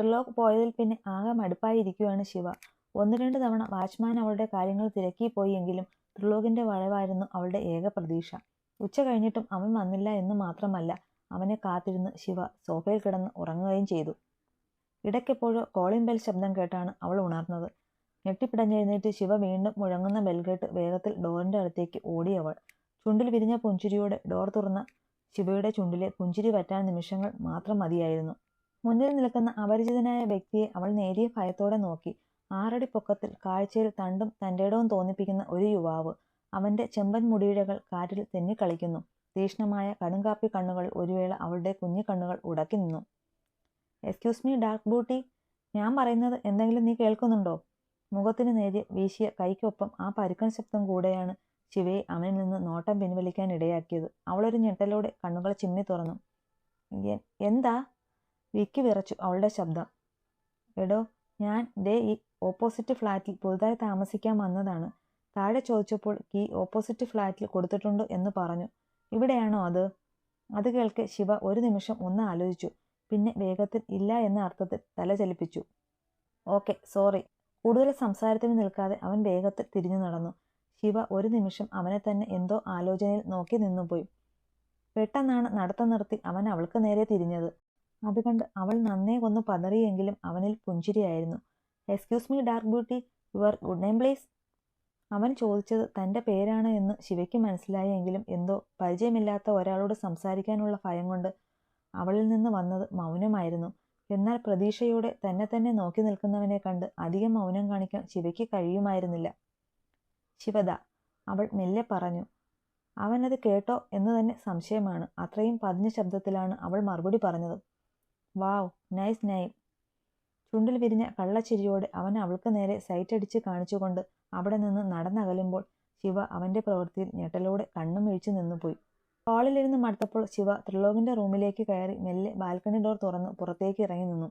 ത്രിലോക് പോയതിൽ പിന്നെ ആകെ മടുപ്പായിരിക്കുകയാണ് ശിവ. ഒന്ന് രണ്ട് തവണ വാച്ച്മാൻ അവളുടെ കാര്യങ്ങൾ തിരക്കി പോയെങ്കിലും ത്രിലോകിന്റെ വളവായിരുന്നു അവളുടെ ഏക പ്രതീക്ഷ. ഉച്ച കഴിഞ്ഞിട്ടും അവൻ വന്നില്ല എന്ന് മാത്രമല്ല അവനെ കാത്തിരുന്ന് ശിവ സോഫയിൽ കിടന്ന് ഉറങ്ങുകയും ചെയ്തു. ഇടയ്ക്കെപ്പോഴോ കോളിംഗ് ബെൽ ശബ്ദം കേട്ടാണ് അവൾ ഉണർന്നത്. ഞെട്ടിപ്പിടഞ്ഞെഴുന്നേറ്റ് ശിവ വീണ്ടും മുഴങ്ങുന്ന ബെൽ കേട്ട് വേഗത്തിൽ ഡോറിന്റെ അടുത്തേക്ക് ഓടിയവൾ ചുണ്ടിൽ വിരിഞ്ഞ പുഞ്ചിരിയോടെ ഡോർ തുറന്ന ശിവയുടെ ചുണ്ടിലെ പുഞ്ചിരി പറ്റാൻ നിമിഷങ്ങൾ മാത്രം മതിയായിരുന്നു. മുന്നിൽ നിൽക്കുന്ന അപരിചിതനായ വ്യക്തിയെ അവൾ നേരിയ ഭയത്തോടെ നോക്കി. ആറടി പൊക്കത്തിൽ കാഴ്ചയിൽ തണ്ടും തന്റെടവും തോന്നിപ്പിക്കുന്ന ഒരു യുവാവ് അവന്റെ ചെമ്പൻ മുടിയിഴകൾ കാറ്റിൽ തെന്നിക്കളിക്കുന്നു തീക്ഷ്ണമായ കടുങ്കാപ്പി കണ്ണുകൾ ഒരുവേള അവളുടെ കുഞ്ഞു കണ്ണുകൾ ഉടക്കി നിന്നു. എക്സ്ക്യൂസ് മീ ഡാർക്ക് ബ്യൂട്ടി ഞാൻ പറയുന്നത് എന്തെങ്കിലും നീ കേൾക്കുന്നുണ്ടോ? മുഖത്തിന് നേരെ വീശിയ കൈക്കൊപ്പം ആ പരുക്കൻ ശബ്ദം കൂടെയാണ് ശിവയെ അവനിൽ നിന്ന് നോട്ടം പിൻവലിക്കാൻ ഇടയാക്കിയത്. അവളൊരു ഞെട്ടലോടെ കണ്ണുകൾ ചിമ്മി തുറന്നു. "എ- എന്താ? വിക്കി വിറച്ചു അവളുടെ ശബ്ദം. എടോ ഞാൻ ദേ ഈ ഓപ്പോസിറ്റ് ഫ്ലാറ്റിൽ പുതുതായി താമസിക്കാൻ വന്നതാണ്. താഴെ ചോദിച്ചപ്പോൾ കീ ഓപ്പോസിറ്റ് ഫ്ലാറ്റിൽ കൊടുത്തിട്ടുണ്ട് എന്ന് പറഞ്ഞു. ഇവിടെയാണോ അത്? അത് കേൾക്കെ ശിവ ഒരു നിമിഷം ഒന്ന് ആലോചിച്ചു. പിന്നെ വേഗത്തിൽ ഇല്ല എന്ന അർത്ഥത്തിൽ തല ചലിപ്പിച്ചു. Okay sorry. കൂടുതൽ സംസാരത്തിന് നിൽക്കാതെ അവൻ വേഗത്തിൽ തിരിഞ്ഞു നടന്നു. ശിവ ഒരു നിമിഷം അവനെ തന്നെ എന്തോ ആലോചനയിൽ നോക്കി നിന്നുപോയി. പെട്ടെന്നാണ് നടത്തം നിർത്തി അവൻ അവൾക്ക് നേരെ തിരിഞ്ഞത്. അത് കണ്ട് അവൾ നന്നേ ഒന്ന് പതറിയെങ്കിലും അവനിൽ പുഞ്ചിരിയായിരുന്നു. Excuse me dark beauty your good name please അവൻ ചോദിച്ചത് തന്റെ പേരാണ് എന്ന് ശിവയ്ക്ക് മനസ്സിലായെങ്കിലും എന്തോ പരിചയമില്ലാത്ത ഒരാളോട് സംസാരിക്കാനുള്ള ഭയം കൊണ്ട് അവളിൽ നിന്ന് വന്നത് മൗനമായിരുന്നു. എന്നാൽ പ്രതീക്ഷയോടെ തന്നെ തന്നെ നോക്കി നിൽക്കുന്നവനെ കണ്ട് അധികം മൗനം കാണിക്കാൻ ശിവയ്ക്ക് കഴിയുമായിരുന്നില്ല. ശിവദ അവൾ മെല്ലെ പറഞ്ഞു അവനത് കേട്ടോ എന്ന് തന്നെ സംശയമാണ്. അത്രയും പതിഞ്ഞ ശബ്ദത്തിലാണ് അവൾ മറുപടി പറഞ്ഞത്. വാവ് നൈസ് നൈം ചുണ്ടിൽ വിരിഞ്ഞ കള്ളച്ചിരിയോടെ അവൻ അവൾക്ക് നേരെ സൈറ്റടിച്ച് കാണിച്ചുകൊണ്ട് അവിടെ നിന്ന് നടന്നകലുമ്പോൾ ശിവ അവന്റെ പ്രവൃത്തിയിൽ ഞെട്ടലോടെ കണ്ണും വീഴ്ച്ചു നിന്നുപോയി. ഹാളിലിരുന്ന് മടുത്തപ്പോൾ ശിവ ത്രിലോകിന്റെ റൂമിലേക്ക് കയറി മെല്ലെ ബാൽക്കണി ഡോർ തുറന്ന് പുറത്തേക്ക് ഇറങ്ങി നിന്നു.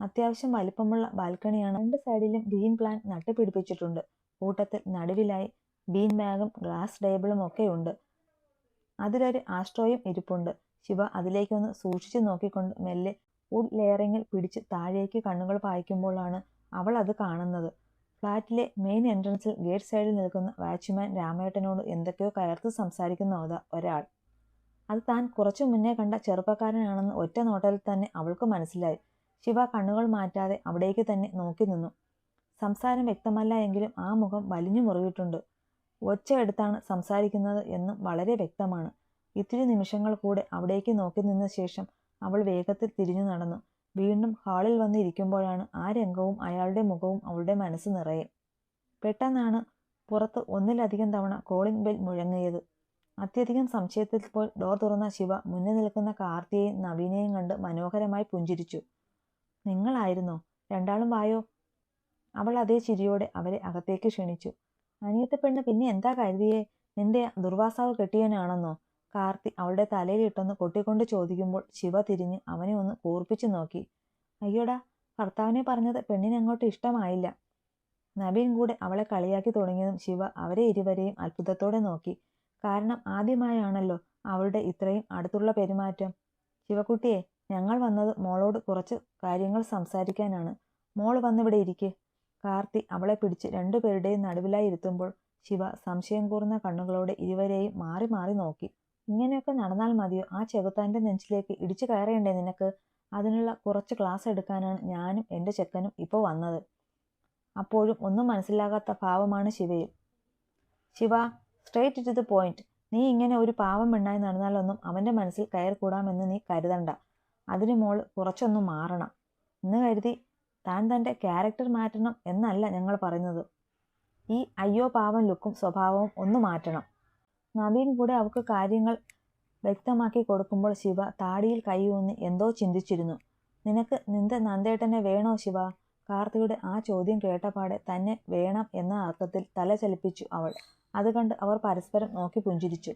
അത്യാവശ്യം വലിപ്പമുള്ള ബാൽക്കണിയാണ്. രണ്ട് സൈഡിലും ഗ്രീൻ പ്ലാൻ നട്ടുപിടിപ്പിച്ചിട്ടുണ്ട്. കൂട്ടത്തിൽ നടുവിലായി ബീൻ ബാഗും ഗ്ലാസ് ടേബിളും ഒക്കെ ഉണ്ട്. അതിലൊരു ആസ്ട്രോയും ഇരിപ്പുണ്ട്. ശിവ അതിലേക്കൊന്ന് സൂക്ഷിച്ചു നോക്കിക്കൊണ്ട് മെല്ലെ വുഡ് ലെയറിങ്ങിൽ പിടിച്ച് താഴേക്ക് കണ്ണുകൾ പായിക്കുമ്പോഴാണ് അവൾ അത് കാണുന്നത്. ഫ്ലാറ്റിലെ മെയിൻ എൻട്രൻസിൽ ഗേറ്റ് സൈഡിൽ നിൽക്കുന്ന വാച്ച്മാൻ രാമേട്ടനോട് എന്തൊക്കെയോ കയർത്ത് സംസാരിക്കുന്ന ഒരാൾ. അത് താൻ കുറച്ചു മുന്നേ കണ്ട ചെറുപ്പക്കാരനാണെന്ന് ഒറ്റ നോട്ടത്തിൽ തന്നെ അവൾക്ക് മനസ്സിലായി. ശിവ കണ്ണുകൾ മാറ്റാതെ അവിടേക്ക് തന്നെ നോക്കി നിന്നു. സംസാരം വ്യക്തമല്ല എങ്കിലും ആ മുഖം വലിഞ്ഞു മുറിവിട്ടുണ്ട്. ഒച്ച എടുത്താണ് സംസാരിക്കുന്നത് എന്നും വളരെ വ്യക്തമാണ്. ഇത്തിരി നിമിഷങ്ങൾ കൂടെ അവിടേക്ക് നോക്കി നിന്ന ശേഷം അവൾ വേഗത്തിൽ തിരിഞ്ഞു നടന്നു. വീണ്ടും ഹാളിൽ വന്നിരിക്കുമ്പോഴാണ് ആ രംഗവും അയാളുടെ മുഖവും അവളുടെ മനസ്സ് നിറയെ. പെട്ടെന്നാണ് പുറത്ത് ഒന്നിലധികം തവണ കോളിംഗ് ബെൽ മുഴങ്ങിയത്. അത്യധികം സംശയത്തിൽ പോയി ഡോർ തുറന്ന ശിവ മുന്നിൽ നിൽക്കുന്ന കാർത്തിയെയും നവീനെയും കണ്ട് മനോഹരമായി പുഞ്ചിരിച്ചു. നിങ്ങളായിരുന്നോ? രണ്ടാളും വായോ? അവൾ അതേ ചിരിയോടെ അവരെ അകത്തേക്ക് ക്ഷണിച്ചു. അനിയത്തെ പെണ്ണ് പിന്നെ എന്താ കരുതിയേ? നിന്റെ ദുർവാസാവ് കെട്ടിയവനാണെന്നോ? കാർത്തി അവളുടെ തലയിലിട്ടൊന്ന് കൊട്ടിക്കൊണ്ട് ചോദിക്കുമ്പോൾ ശിവ തിരിഞ്ഞ് അവനെ ഒന്ന് കൂർപ്പിച്ചു നോക്കി. അയ്യോടാ ഭർത്താവിനെ പറഞ്ഞത് പെണ്ണിന് അങ്ങോട്ട് ഇഷ്ടമായില്ല. നവീൻ കൂടെ അവളെ കളിയാക്കി തുടങ്ങിയതും ശിവ അവരെ ഇരുവരെയും അത്ഭുതത്തോടെ നോക്കി. കാരണം ആദ്യമായാണല്ലോ അവളുടെ ഇത്രയും അടുത്തുള്ള പെരുമാറ്റം. ശിവക്കുട്ടിയെ ഞങ്ങൾ വന്നത് മോളോട് കുറച്ച് കാര്യങ്ങൾ സംസാരിക്കാനാണ്. മോൾ വന്നിവിടെ ഇരിക്ക്. കാർത്തി അവളെ പിടിച്ച് രണ്ടുപേരുടെയും നടുവിലായി ഇരുത്തുമ്പോൾ ശിവ സംശയം കൂർന്ന കണ്ണുകളോടെ ഇരുവരെയും മാറി മാറി നോക്കി. ഇങ്ങനെയൊക്കെ നടന്നാൽ മതിയോ? ആ ചെകുത്താന്റെ നെഞ്ചിലേക്ക് ഇടിച്ചു കയറേണ്ടേ നിനക്ക്? അതിനുള്ള കുറച്ച് ക്ലാസ് എടുക്കാനാണ് ഞാനും എന്റെ ചെക്കനും ഇപ്പോൾ വന്നത്. അപ്പോഴും ഒന്നും മനസ്സിലാകാത്ത ഭാവമാണ് ശിവയിൽ Shiva straight to the point നീ ഇങ്ങനെ ഒരു പാവം പെണ്ണായി നടന്നാലൊന്നും അവന്റെ മനസ്സിൽ കയറിക്കൂടാമെന്ന് നീ കരുതണ്ട. അതിന് മോൾ കുറച്ചൊന്നും മാറണം. എന്ന് കരുതി താൻ തന്റെ ക്യാരക്ടർ മാറ്റണം എന്നല്ല ഞങ്ങൾ പറയുന്നത്. ഈ അയ്യോ പാവം ലുക്കും സ്വഭാവവും ഒന്ന് മാറ്റണം. നവീൻ കൂടെ അവൾക്ക് കാര്യങ്ങൾ വ്യക്തമാക്കി കൊടുക്കുമ്പോൾ ശിവ താടിയിൽ കൈയൂന്നി എന്തോ ചിന്തിച്ചിരുന്നു. നിനക്ക് നിന്റെ നന്ദേട്ടനെ വേണോ ശിവ? കാർത്തിയുടെ ആ ചോദ്യം കേട്ടപാടെ തന്നെ വേണം എന്ന അർത്ഥത്തിൽ തല ചലിപ്പിച്ചു അവൾ. അത് കണ്ട് അവർ പരസ്പരം നോക്കി പുഞ്ചിരിച്ചു.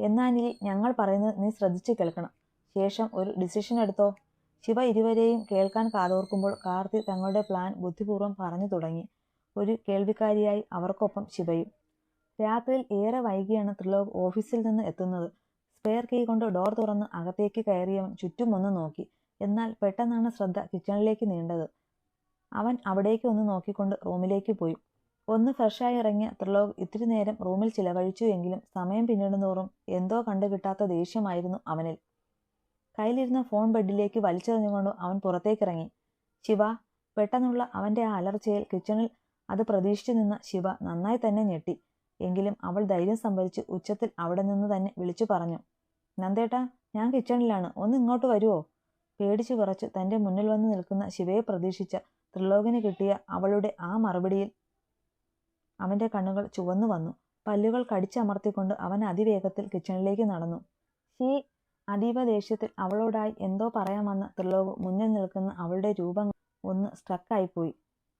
എന്നാനിൽ ഞങ്ങൾ പറയുന്നത് നീ ശ്രദ്ധിച്ചു കേൾക്കണം. ശേഷം ഒരു ഡിസിഷൻ എടുത്തോ? ശിവ ഇരുവരെയും കേൾക്കാൻ കാതോർക്കുമ്പോൾ കാർത്തി തങ്ങളുടെ പ്ലാൻ ബുദ്ധിപൂർവം പറഞ്ഞു തുടങ്ങി. ഒരു കേൾവിക്കാരിയായി അവർക്കൊപ്പം ശിവയും. രാത്രിയിൽ ഏറെ വൈകിയാണ് ത്രിലോക് ഓഫീസിൽ നിന്ന് എത്തുന്നത്. സ്പെയർ കീ കൊണ്ട് ഡോർ തുറന്ന് അകത്തേക്ക് കയറിയവൻ ചുറ്റും ഒന്ന് നോക്കി. എന്നാൽ പെട്ടെന്നാണ് ശ്രദ്ധ കിച്ചണിലേക്ക് നീണ്ടത്. അവൻ അവിടേക്ക് ഒന്ന് നോക്കിക്കൊണ്ട് റൂമിലേക്ക് പോയി. ഒന്ന് ഫ്രഷായി ഇറങ്ങിയ ത്രിലോക് ഇത്തിരി നേരം റൂമിൽ ചിലവഴിച്ചു എങ്കിലും സമയം പിന്നിടുന്തോറും എന്തോ കണ്ടു കിട്ടാത്ത ദേഷ്യമായിരുന്നു അവനിൽ. കയ്യിലിരുന്ന ഫോൺ ബെഡിലേക്ക് വലിച്ചെറിഞ്ഞുകൊണ്ട് അവൻ പുറത്തേക്കിറങ്ങി. ശിവ പെട്ടെന്നുള്ള അവന്റെ ആ അലർച്ചയിൽ കിച്ചണിൽ അത് പ്രതീക്ഷിച്ചു നിന്ന ശിവ നന്നായി തന്നെ ഞെട്ടി. എങ്കിലും അവൾ ധൈര്യം സംഭരിച്ച് ഉച്ചത്തിൽ അവിടെ നിന്ന് തന്നെ വിളിച്ചു പറഞ്ഞു നന്ദേട്ടാ ഞാൻ കിച്ചണിലാണ് ഒന്ന് ഇങ്ങോട്ട് വരുമോ പേടിച്ചു വിറച്ച് തന്റെ മുന്നിൽ വന്ന് നിൽക്കുന്ന ശിവയെ പ്രതീക്ഷിച്ച ത്രിലോകന് കിട്ടിയ അവളുടെ ആ മറുപടിയിൽ അവന്റെ കണ്ണുകൾ ചുവന്നു വന്നു. പല്ലുകൾ കടിച്ചമർത്തിക്കൊണ്ട് അവൻ അതിവേഗത്തിൽ കിച്ചണിലേക്ക് നടന്നു. ഷീ അതീവ ദേഷ്യത്തിൽ അവളോടായി എന്തോ പറയാൻ വന്ന ത്രിലോക് മുന്നിൽ നിൽക്കുന്ന അവളുടെ രൂപം ഒന്ന് സ്ട്രക്കായിപ്പോയി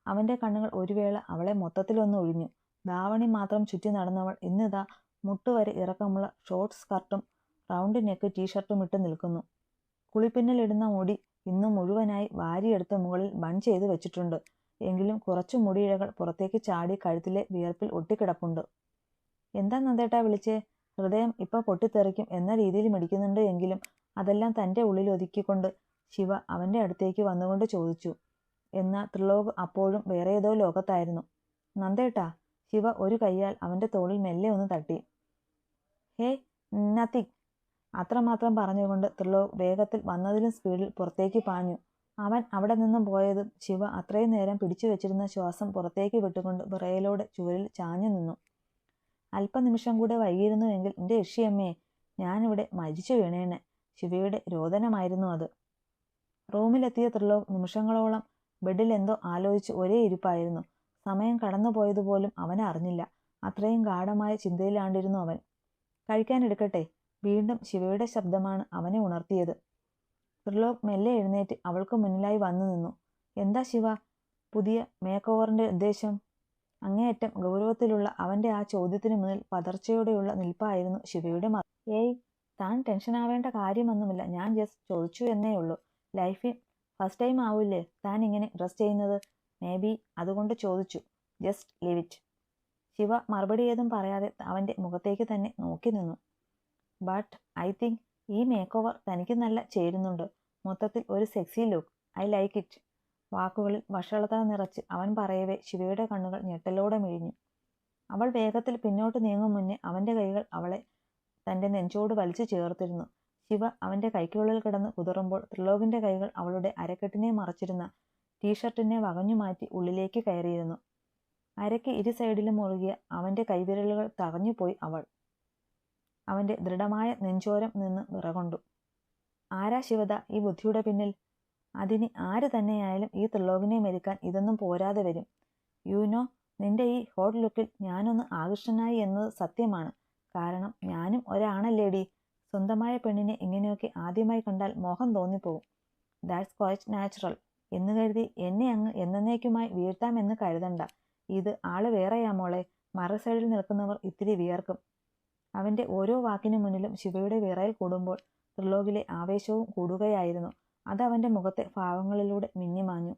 അവന്റെ കണ്ണുകൾ ഒരു വേള അവളെ മൊത്തത്തിലൊന്ന് ഒഴിഞ്ഞു. ധാവണി മാത്രം ചുറ്റി നടന്നവൾ ഇന്നിതാ മുട്ടുവരെ ഇറക്കമുള്ള ഷോർട്ട് സ്കർട്ടും റൗണ്ട് നെക്ക് ടീഷർട്ടും ഇട്ട് നിൽക്കുന്നു. കുളിപ്പിന്നലിടുന്ന മുടി ഇന്നും മുഴുവനായി വാരിയെടുത്ത് മുകളിൽ ബൺ ചെയ്ത് വെച്ചിട്ടുണ്ട്. എങ്കിലും കുറച്ച് മുടിയിഴകൾ പുറത്തേക്ക് ചാടി കഴുത്തിലെ വിയർപ്പിൽ ഒട്ടിക്കിടപ്പുണ്ട്. എന്താ നന്ദേട്ടാ വിളിച്ചേ? ഹൃദയം ഇപ്പൊ പൊട്ടിത്തെറിക്കും എന്ന രീതിയിൽ മിടിക്കുന്നുണ്ട് എങ്കിലും അതെല്ലാം തന്റെ ഉള്ളിൽ ഒതുക്കിക്കൊണ്ട് ശിവ അവന്റെ അടുത്തേക്ക് വന്നുകൊണ്ട് ചോദിച്ചു. എന്നാൽ ത്രിലോക് അപ്പോഴും വേറെ ഏതോ ലോകത്തായിരുന്നു. നന്ദേട്ടാ ശിവ ഒരു കൈയാൽ അവന്റെ തോളിൽ മെല്ലെ ഒന്ന് തട്ടി. Hey nothing. അത്രമാത്രം പറഞ്ഞുകൊണ്ട് ത്രിലോക് വേഗത്തിൽ വന്നതിലും സ്പീഡിൽ പുറത്തേക്ക് പാഞ്ഞു. അവൻ അവിടെ നിന്നും പോയതും ശിവ അത്രയും നേരം പിടിച്ചു വെച്ചിരുന്ന ശ്വാസം പുറത്തേക്ക് വിട്ടുകൊണ്ട് വിറയലോടെ ചുവരിൽ ചാഞ്ഞു നിന്നു. അല്പനിമിഷം കൂടെ വൈകിയിരുന്നുവെങ്കിൽ എന്റെ യക്ഷിയമ്മയെ ഞാനിവിടെ മരിച്ചു വീണേനെ. ശിവയുടെ രോദനമായിരുന്നു അത്. റൂമിലെത്തിയ ത്രിലോക് നിമിഷങ്ങളോളം ബെഡിൽ എന്തോ ആലോചിച്ച് ഒരേ ഇരിപ്പായിരുന്നു. സമയം കടന്നുപോയതുപോലും അവൻ അറിഞ്ഞില്ല അത്രയും ഗാഠമായ ചിന്തയിലാണ്ടിരുന്നു അവൻ. കഴിക്കാനെടുക്കട്ടെ. വീണ്ടും ശിവയുടെ ശബ്ദമാണ് അവനെ ഉണർത്തിയത്. ത്രിലോക് മെല്ലെ എഴുന്നേറ്റ് അവൾക്ക് മുന്നിലായി വന്നു നിന്നു. എന്താ ശിവ? പുതിയ മേക്ക് ഓവറിന്റെ ഉദ്ദേശം? അങ്ങേയറ്റം ഗൗരവത്തിലുള്ള അവന്റെ ആ ചോദ്യത്തിന് മുന്നിൽ പതർച്ചയോടെയുള്ള നിൽപ്പായിരുന്നു ശിവയുടെ മറ ഏയ് താൻ ടെൻഷൻ ആവേണ്ട കാര്യമൊന്നുമില്ല. ഞാൻ ജസ്റ്റ് ചോദിച്ചു എന്നേ ഉള്ളൂ ലൈഫിൽ ഫസ്റ്റ് ടൈം ആവില്ലേ? താൻ ഇങ്ങനെ ഡ്രസ് ചെയ്യുന്നത്? മേ ബി അതുകൊണ്ട് ചോദിച്ചു. ജസ്റ്റ് ലീവ് ഇറ്റ് ശിവ മറുപടി ഏതും പറയാതെ അവന്റെ മുഖത്തേക്ക് തന്നെ നോക്കി നിന്നു. ബട്ട് ഐ തിങ്ക് ഈ മേക്ക് ഓവർ തനിക്ക് നല്ല ചേരുന്നുണ്ട്. മൊത്തത്തിൽ ഒരു sexy look I like it വാക്കുകളിൽ വഷളത നിറച്ച് അവൻ പറയവേ ശിവയുടെ കണ്ണുകൾ ഞെട്ടലോടെ മിഴിഞ്ഞു. അവൾ വേഗത്തിൽ പിന്നോട്ട് നീങ്ങും മുന്നേ അവന്റെ കൈകൾ അവളെ തന്റെ നെഞ്ചോട് വലിച്ചു ചേർത്തിരുന്നു. ശിവ അവന്റെ കൈക്കുള്ളിൽ കിടന്ന് കുതിറുമ്പോൾ ത്രിലോകിന്റെ കൈകൾ അവളുടെ അരക്കെട്ടിനെ മറച്ചിരുന്ന ടീഷർട്ടിനെ വകഞ്ഞു മാറ്റി ഉള്ളിലേക്ക് കയറിയിരുന്നു. അരയ്ക്ക് ഇരു സൈഡിലും മുറുകിയ അവന്റെ കൈവിരലുകൾ തകഞ്ഞുപോയി അവൾ. അവന്റെ ദൃഢമായ നെഞ്ചോരം നിന്ന് വിറകൊണ്ടു. ആരാ ശിവത ഈ ബുദ്ധിയുടെ പിന്നിൽ അതിന് ആര് തന്നെയായാലും ഈ ത്രിലോകിനെ മെരുക്കാൻ ഇതൊന്നും പോരാതെ വരും. യുനോ നിന്റെ ഈ ഹോട്ട് ലുക്കിൽ ഞാനൊന്ന് ആകൃഷ്ടനായി എന്നത് സത്യമാണ്. കാരണം ഞാനും ഒരാണല്ലേടി. സ്വന്തമായ പെണ്ണിനെ ഇങ്ങനെയൊക്കെ ആദ്യമായി കണ്ടാൽ മോഹം തോന്നിപ്പോവും. That's quite natural. എന്ന് കരുതി എന്നെ അങ്ങ് എന്നേക്കുമായി വീഴ്ത്താമെന്ന് കരുതണ്ട. ഇത് ആൾ വേറെയാ മോളെ. മറു നിൽക്കുന്നവർ ഇത്തിരി വിയർക്കും. അവന്റെ ഓരോ വാക്കിനു മുന്നിലും ശിവയുടെ വിറയിൽ കൂടുമ്പോൾ ത്രിലോകിലെ ആവേശവും കൂടുകയായിരുന്നു. അത് അവന്റെ മുഖത്തെ ഭാവങ്ങളിലൂടെ മിന്നിമാഞ്ഞു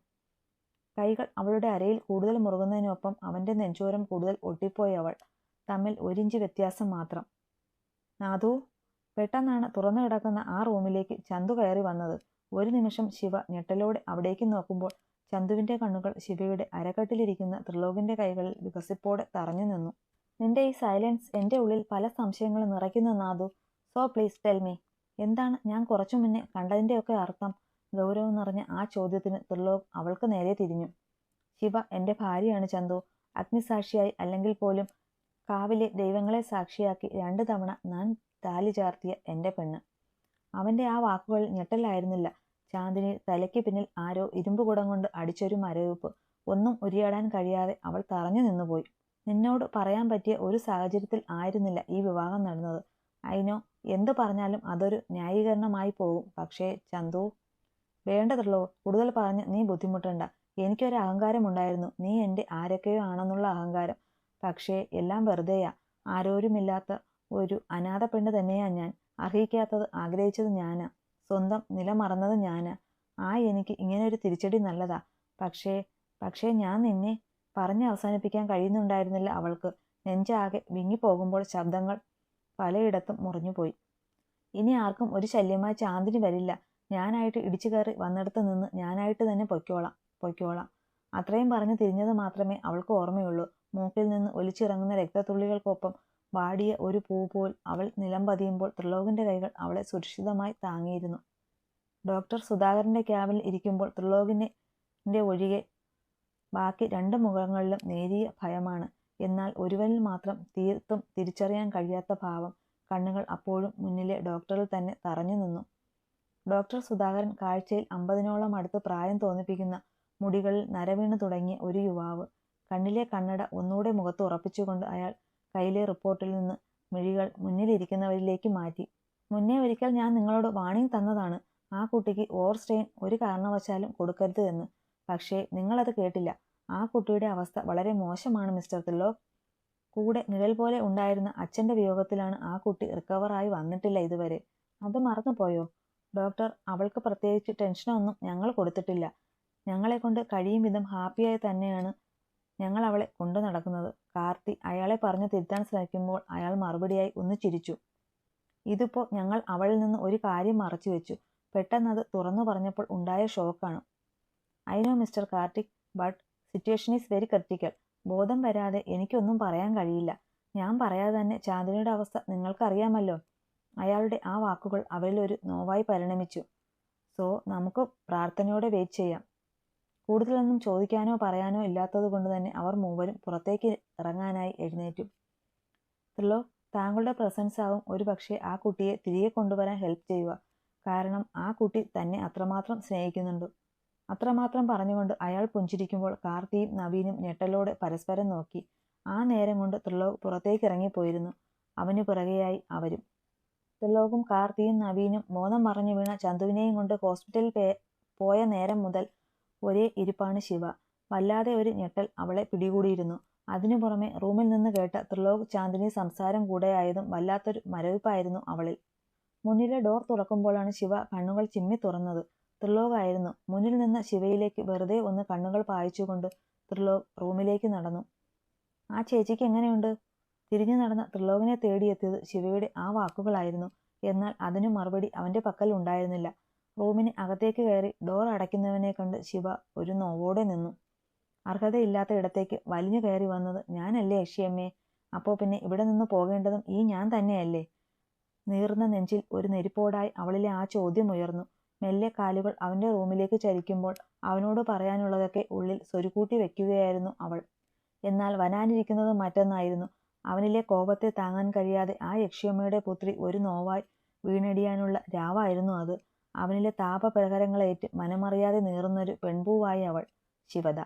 കൈകൾ അവളുടെ അരയിൽ കൂടുതൽ മുറുകുന്നതിനൊപ്പം അവന്റെ നെഞ്ചോരം കൂടുതൽ ഒട്ടിപ്പോയി അവൾ. തമ്മിൽ ഒരിഞ്ച് വ്യത്യാസം മാത്രം. നാഥു പെട്ടെന്നാണ് തുറന്നു കിടക്കുന്ന ആ റൂമിലേക്ക് ചന്തു കയറി വന്നത്. ഒരു നിമിഷം ശിവ ഞെട്ടലോടെ അവിടേക്ക് നോക്കുമ്പോൾ ചന്തുവിന്റെ കണ്ണുകൾ ശിവയുടെ അരക്കെട്ടിലിരിക്കുന്ന ത്രിലോകിന്റെ കൈകളിൽ വികസിപ്പോടെ തറഞ്ഞു നിന്നു. നിന്റെ ഈ സൈലൻസ് എന്റെ ഉള്ളിൽ പല സംശയങ്ങളും നിറയ്ക്കുന്നു Nathu. So please tell me എന്താണ് ഞാൻ കുറച്ചു മുന്നേ കണ്ടതിന്റെയൊക്കെ അർത്ഥം ഗൗരവം നിറഞ്ഞ ആ ചോദ്യത്തിന് ത്രിലോക് അവൾക്ക് നേരെ തിരിഞ്ഞു. ശിവ എന്റെ ഭാര്യയാണ് ചന്തു. അഗ്നിസാക്ഷിയായി അല്ലെങ്കിൽ പോലും കാവിലെ ദൈവങ്ങളെ സാക്ഷിയാക്കി രണ്ടു തവണ ഞാൻ താലി ചാർത്തിയ എന്റെ പെണ്ണ്. അവന്റെ ആ വാക്കുകൾ ഞെട്ടലായിരുന്നില്ല. ചാന്ദിനി തലയ്ക്ക് പിന്നിൽ ആരോ ഇരുമ്പുകുടം കൊണ്ട് അടിച്ചൊരു മരവിപ്പ്. ഒന്നും ഉരിയാടാൻ കഴിയാതെ അവൾ തറഞ്ഞു നിന്നുപോയി. നിന്നോട് പറയാൻ പറ്റിയ ഒരു സാഹചര്യത്തിൽ ആയിരുന്നില്ല ഈ വിവാഹം നടന്നത്. അയിനോ എന്ത് പറഞ്ഞാലും അതൊരു ന്യായീകരണമായി പോകും. പക്ഷേ ചന്തു വേണ്ടതുള്ളൂ കൂടുതൽ പറഞ്ഞ് നീ ബുദ്ധിമുട്ടണ്ട. എനിക്കൊരു അഹങ്കാരം ഉണ്ടായിരുന്നു നീ എന്റെ ആരൊക്കെയോ ആണെന്നുള്ള അഹങ്കാരം. പക്ഷേ എല്ലാം വെറുതെയാ. ആരോരുമില്ലാത്ത ഒരു അനാഥ പെണ്ണ് തന്നെയാ ഞാൻ. അർഹിക്കാത്തത് ആഗ്രഹിച്ചത് ഞാനാ. സ്വന്തം നില മറന്നത് ഞാനാ. ആ എനിക്ക് ഇങ്ങനെ ഒരു തിരിച്ചടി നല്ലതാ. പക്ഷേ പക്ഷേ ഞാൻ നിന്നെ പറഞ്ഞ് അവസാനിപ്പിക്കാൻ കഴിയുന്നുണ്ടായിരുന്നില്ല അവൾക്ക്. നെഞ്ചാകെ വിങ്ങിപ്പോകുമ്പോൾ ശബ്ദങ്ങൾ പലയിടത്തും മുറിഞ്ഞുപോയി. ഇനി ആർക്കും ഒരു ശല്യമായി ചാന്തിന് വരില്ല. ഞാനായിട്ട് ഇടിച്ചു കയറി വന്നിടത്ത് നിന്ന് ഞാനായിട്ട് തന്നെ പൊയ്ക്കോളാം പൊയ്ക്കോളാം. അത്രയും പറഞ്ഞു തിരിഞ്ഞത് മാത്രമേ അവൾക്ക് ഓർമ്മയുള്ളൂ. മൂക്കിൽ നിന്ന് ഒലിച്ചിറങ്ങുന്ന രക്തത്തുള്ളികൾക്കൊപ്പം വാടിയ ഒരു പൂ പോൽ അവൾ നിലം പതിയുമ്പോൾ ത്രിലോകിന്റെ കൈകൾ അവളെ സുരക്ഷിതമായി താങ്ങിയിരുന്നു. ഡോക്ടർ സുധാകരന്റെ ക്യാബിൽ ഇരിക്കുമ്പോൾ ത്രിലോകിനെ ഒഴികെ ബാക്കി രണ്ട് മുഖങ്ങളിലും നേരിയ ഭയമാണ്. എന്നാൽ ഒരുവനിൽ മാത്രം തീർത്തും തിരിച്ചറിയാൻ കഴിയാത്ത ഭാവം കണ്ണുകൾ അപ്പോഴും മുന്നിലെ ഡോക്ടറിൽ തന്നെ തറഞ്ഞു നിന്നു. ഡോക്ടർ സുധാകരൻ കാഴ്ചയിൽ അമ്പതിനോളം അടുത്ത് പ്രായം തോന്നിപ്പിക്കുന്ന മുടികളിൽ നരവീണ് തുടങ്ങിയ ഒരു യുവാവ് കണ്ണിലെ കണ്ണട ഒന്നുകൂടെ മുഖത്ത് ഉറപ്പിച്ചുകൊണ്ട് അയാൾ കയ്യിലെ റിപ്പോർട്ടിൽ നിന്ന് മിഴികൾ മുന്നിലിരിക്കുന്നവരിലേക്ക് മാറ്റി. മുന്നേ ഒരിക്കൽ ഞാൻ നിങ്ങളോട് വാണിംഗ് തന്നതാണ്. ആ കുട്ടിക്ക് ഓവർ സ്ട്രെയിൻ ഒരു കാരണവശാലും കൊടുക്കരുത് എന്ന്. പക്ഷേ നിങ്ങളത് കേട്ടില്ല. ആ കുട്ടിയുടെ അവസ്ഥ വളരെ മോശമാണ് മിസ്റ്റർ തില്ലോ കൂടെ നിഴൽ പോലെ ഉണ്ടായിരുന്ന അച്ഛന്റെ വിയോഗത്തിലാണ് ആ കുട്ടി റിക്കവറായി വന്നിട്ടില്ല ഇതുവരെ. അത് മറന്നുപോയോ? ഡോക്ടർ അവൾക്ക് പ്രത്യേകിച്ച് ടെൻഷനൊന്നും ഞങ്ങൾ കൊടുത്തിട്ടില്ല. ഞങ്ങളെ കൊണ്ട് കഴിയും വിധം ഹാപ്പിയായി തന്നെയാണ് ഞങ്ങൾ അവളെ കൊണ്ടു നടക്കുന്നത്. കാർത്തി അയാളെ പറഞ്ഞു തിരുത്താൻ ശ്രമിക്കുമ്പോൾ അയാൾ മറുപടിയായി ഒന്ന് ചിരിച്ചു. ഇതിപ്പോ ഞങ്ങൾ അവളിൽ നിന്ന് ഒരു കാര്യം മറച്ചു വെച്ചു. പെട്ടെന്നത് തുറന്നു പറഞ്ഞപ്പോൾ ഉണ്ടായ ഷോക്കാണ്. I know mister Karthik but situation is very critical. ബോധം വരാതെ എനിക്കൊന്നും പറയാൻ കഴിയില്ല. ഞാൻ പറയാതെ തന്നെ ചാന്ദിനിയുടെ അവസ്ഥ നിങ്ങൾക്കറിയാമല്ലോ. അയാളുടെ ആ വാക്കുകൾ അവരിൽ ഒരു നോവായി പരിണമിച്ചു. സോ നമുക്ക് പ്രാർത്ഥനയോടെ വെയിറ്റ് ചെയ്യാം. കൂടുതലൊന്നും ചോദിക്കാനോ പറയാനോ ഇല്ലാത്തത് കൊണ്ട് തന്നെ അവർ മൂവരും പുറത്തേക്ക് ഇറങ്ങാനായി എഴുന്നേറ്റു. ത്രിലോ താങ്കളുടെ പ്രസൻസ് ആവും ഒരു പക്ഷേ ആ കുട്ടിയെ തിരികെ കൊണ്ടുവരാൻ ഹെൽപ്പ് ചെയ്യുക. കാരണം ആ കുട്ടി തന്നെ അത്രമാത്രം സ്നേഹിക്കുന്നുണ്ട്. അത്രമാത്രം പറഞ്ഞുകൊണ്ട് അയാൾ പുഞ്ചിരിക്കുമ്പോൾ കാർത്തിയും നവീനും ഞെട്ടലോടെ പരസ്പരം നോക്കി. ആ നേരം കൊണ്ട് ത്രിലോക് പുറത്തേക്ക് ഇറങ്ങിപ്പോയിരുന്നു. അവന് പിറകെയായി അവരും. ത്രിലോകും കാർത്തിയും നവീനും ബോധം മറഞ്ഞു വീണ ചന്തുവിനെയും കൊണ്ട് ഹോസ്പിറ്റലിൽ പോയ നേരം മുതൽ ഒരേ ഇരിപ്പാണ് ശിവ. വല്ലാതെ ഒരു ഞെട്ടൽ അവളെ പിടികൂടിയിരുന്നു. അതിനു പുറമെ റൂമിൽ നിന്ന് കേട്ട ത്രിലോക് ചാന്ദിനി സംസാരം കൂടെയായതും വല്ലാത്തൊരു മരവിപ്പായിരുന്നു അവളിൽ. മുന്നിലെ ഡോർ തുറക്കുമ്പോഴാണ് ശിവ കണ്ണുകൾ ചിമ്മി തുറന്നത്. ത്രിലോകായിരുന്നു മുന്നിൽ നിന്ന് ശിവയിലേക്ക് വെറുതെ ഒന്ന് കണ്ണുകൾ പായിച്ചുകൊണ്ട് ത്രിലോക് റൂമിലേക്ക് നടന്നു. ആ ചേച്ചിക്ക് എങ്ങനെയുണ്ട്? തിരിഞ്ഞു നടന്ന ത്രിലോകിനെ തേടിയെത്തിയത് ശിവയുടെ ആ വാക്കുകളായിരുന്നു. എന്നാൽ അതിനു മറുപടി അവന്റെ പക്കൽ ഉണ്ടായിരുന്നില്ല. റൂമിന് അകത്തേക്ക് കയറി ഡോർ അടയ്ക്കുന്നവനെ കണ്ട് ശിവ ഒരു നോവോടെ നിന്നു. അർഹതയില്ലാത്ത ഇടത്തേക്ക് വലിഞ്ഞു കയറി വന്നത് ഞാനല്ലേ യക്ഷിയമ്മേ? അപ്പോൾ പിന്നെ ഇവിടെ നിന്ന് പോകേണ്ടതും ഈ ഞാൻ തന്നെയല്ലേ? നീർന്ന നെഞ്ചിൽ ഒരു നെരിപ്പോടായി അവളിലെ ആ ചോദ്യം ഉയർന്നു. മെല്ലെ കാലുകൾ അവന്റെ റൂമിലേക്ക് ചലിക്കുമ്പോൾ അവനോട് പറയാനുള്ളതൊക്കെ ഉള്ളിൽ സ്വരുക്കൂട്ടി വെക്കുകയായിരുന്നു അവൾ. എന്നാൽ വരാനിരിക്കുന്നത് മറ്റൊന്നായിരുന്നു. അവനിലെ കോപത്തെ താങ്ങാൻ കഴിയാതെ ആ യക്ഷിയമ്മയുടെ പുത്രി ഒരു നോവായി വീണടിയാനുള്ള രാവായിരുന്നു അത്. അവനിലെ താപപ്രഹരങ്ങളേറ്റ് മനമറിയാതെ നീറുന്നൊരു പെൺപൂവായി അവൾ ശിവദ.